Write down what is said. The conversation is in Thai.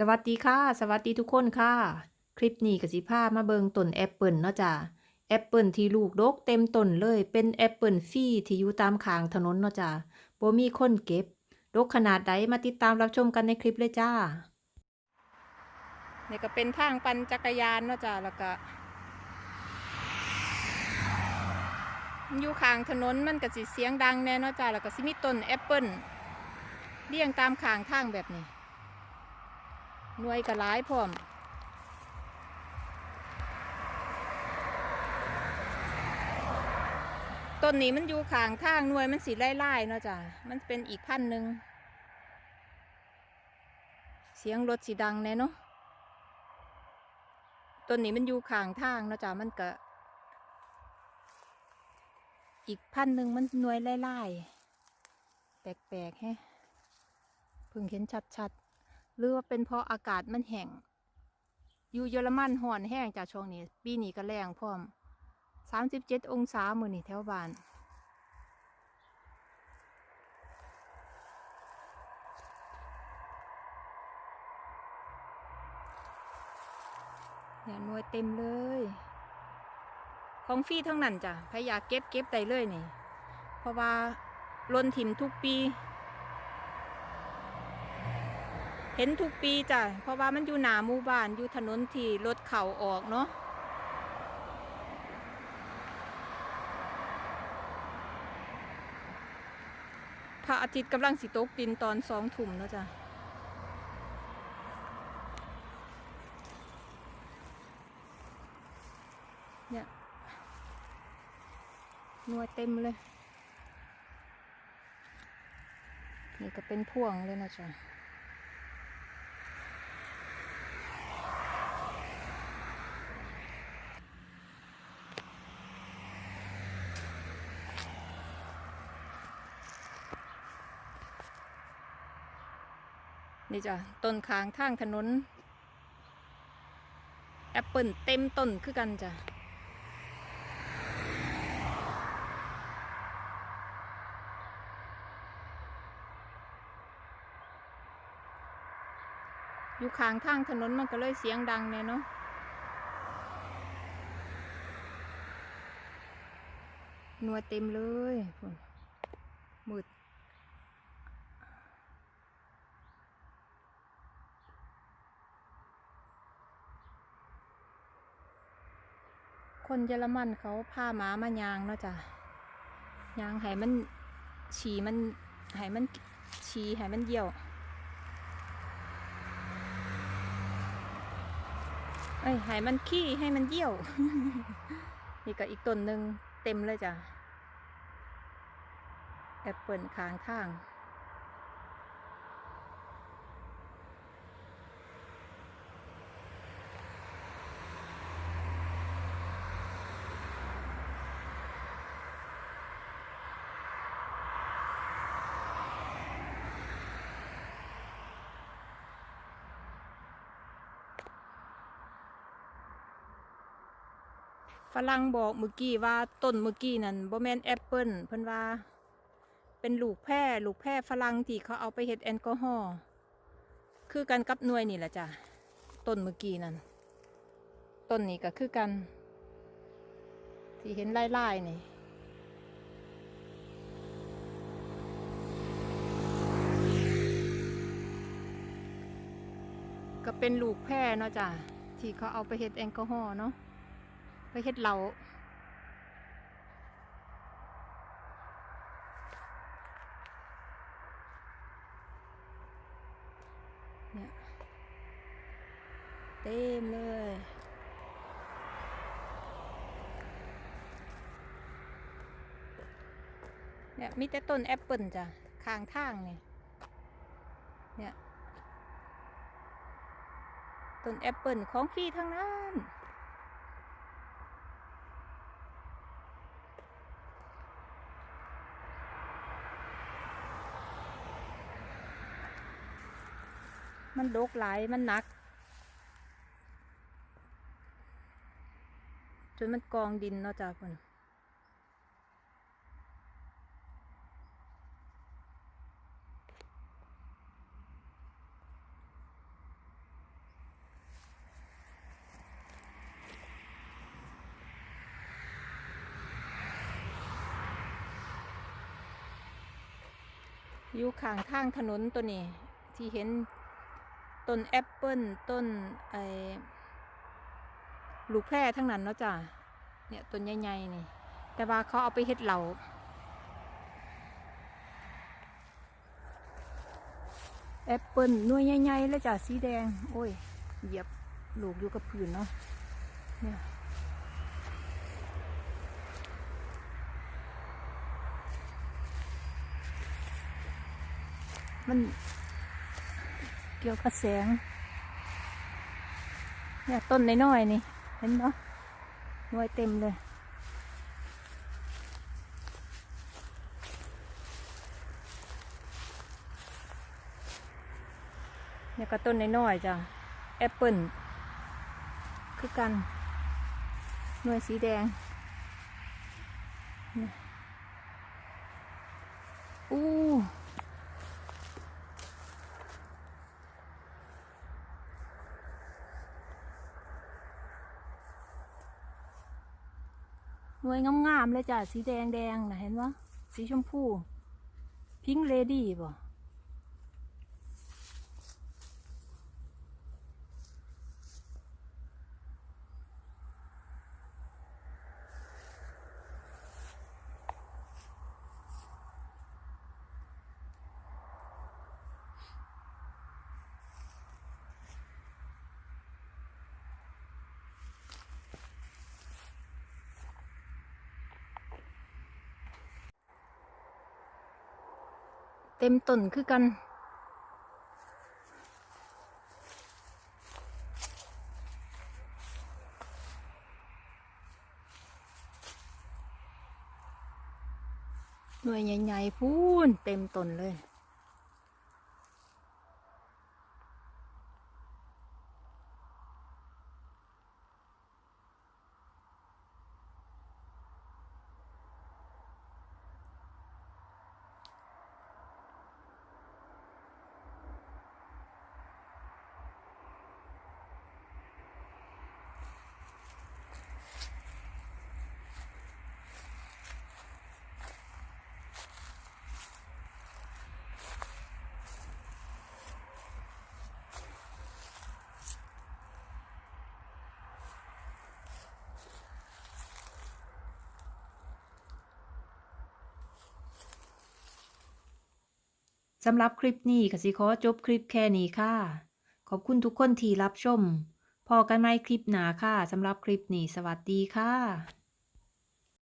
สวัสดีค่ะ สวัสดีทุกคนค่ะ คลิปนี้กสิพามาเบิงต้นแอปเปิลเนาะจ้ะแอปเปิลที่ลูกดกเต็มต้นเลย เป็นแอปเปิลฟรีที่อยู่ตามขางถนนเนาะจ้ะบ่มีคนเก็บ ดกขนาดใดมาติดตามรับชมกันในคลิปเลยจ้านี่ก็เป็นทางปั่นจักรยานเนาะจ้ะแล้วก็อยู่ขางถนนมันก็สิเสียงดังแน่เนาะจ้ะแล้วก็สิมีต้นแอปเปิลเรียงตามขางทางแบบนี้ หน่วยก็หลายพร้อมต้นนี้มันอยู่ข้างทางหน่วยมันสีไล่ๆเนาะจ้ะมันเป็นอีกพันหนึ่งเสียงรถสีดังแน่เนาะต้นนี้มันอยู่ข้างทางเนาะจ้ะมันก็ อีกพันหนึ่งมันหน่วยไล่ๆแปลกๆแฮะเพิ่งเห็นชัดๆ หรือว่าเป็นเพราะอากาศมันแห้งอยู่เยอรมันห่อนแห้งจากช่วงนี้ ปีนี้ก็แรงพร้อมสามสิบเจ็ดองศามือนี่แถวบ้าน เนี่ยนวยเต็มเลย ของฟรีทั้งนั้นจ้ะใครอยาเก็บเก็บได้เลยนี่ เพราะว่าลนถิ่มทุกปี เห็นทุกปีจ้ะ เพราะว่ามันอยู่หนาหมู่บ้านอยู่ถนนที่รถเข่าออกเนาะพระอาทิตย์กำลังสิตกดินตอนสองทุ่มเนาะจ้ะเนี่ยนัวเต็มเลย นี่ก็เป็นพ่วงเลยนะจ๊ะ นี่จ้ะต้นคางทางถนนแอปเปิลเต็มต้นคือกันจ้ะอยู่ข้างทางถนนมันก็เลยเสียงดังเนี่ยเนาะหนัวเต็มเลยมืด คนเยอรมันเขาพาหมามา ยางเนาะจ้ะยางให้มันฉี่มันให้มันฉี่ให้มันเยี่ยว เอ้ยให้มันขี้ให้มันเยี่ยว นี่ก็อีกต้นหนึ่งเต็มเลยจ้ะแอปเปิลค้างทาง ฝรั่งบอกเมื่อกี้ว่าต้นเมื่อกี้นั่นบ่แมนแอปเปิลเพิ่นว่า เป็นลูกแพร่ลูกแพร่ฝรั่งที่เขาเอาไปเฮ็ดแอลกอฮอล์คือกันกับหน่วยนี่แหละจ้ะต้นเมื่อกี้นั่นต้นนี้ก็คือกัน ที่เห็นไล่ๆนี่ก็เป็นลูกแพร่เนาะจ้ะที่เขาเอาไปเฮ็ดแอลกอฮอล์เนาะ ไปเฮ็ดเหลาเนี่ยเต็มเลยเนี่ยมีแต่ต้นแอปเปิลจ้ะข้างทางเนี่ยเนี่ยต้นแอปเปิลของฟรีทั้งนั้น มันโดกหลายมันหนัก จนมันกองดินเนาะจ้าคุณอยู่ข้างทางถนนตัวนี้ ที่เห็น ต้นแอปเปิลต้นไอลูกแพร่ทั้งนั้นเนาะจ้ะเนี่ยต้นใหญ่ๆนี่ แต่ว่าเขาเอาไปเฮ็ดเหล่าแอปเปิลหน่วยใหญ่ๆแล้วจ้ะสีแดง โอ้ย เหยียบลูกอยู่กับพื้นเนาะเนี่ยมัน กี่ยวกับแสงเนี่ยต้นน้อยๆนี่ เห็นปะน่วยเต็มเลยเนี่ยก็ต้นน้อยๆจ้ะแอปเปิลคือกันหน่วยสีแดงเนี่ยอู้ หน่วยงามๆเลยจ้ะสีแดงแดงๆนะเห็นปะสีชมพูพิงเลดี้บ่ เต็มต้นคือกัน หน่วยใหญ่ๆพูนเต็มต้นเลย สำหรับคลิปนี้ก็สิขอจบคลิปแค่นี้ค่ะ ขอบคุณทุกคนที่รับชม พอกันไหมคลิปหนาค่ะสำหรับคลิปนี้สวัสดีค่ะ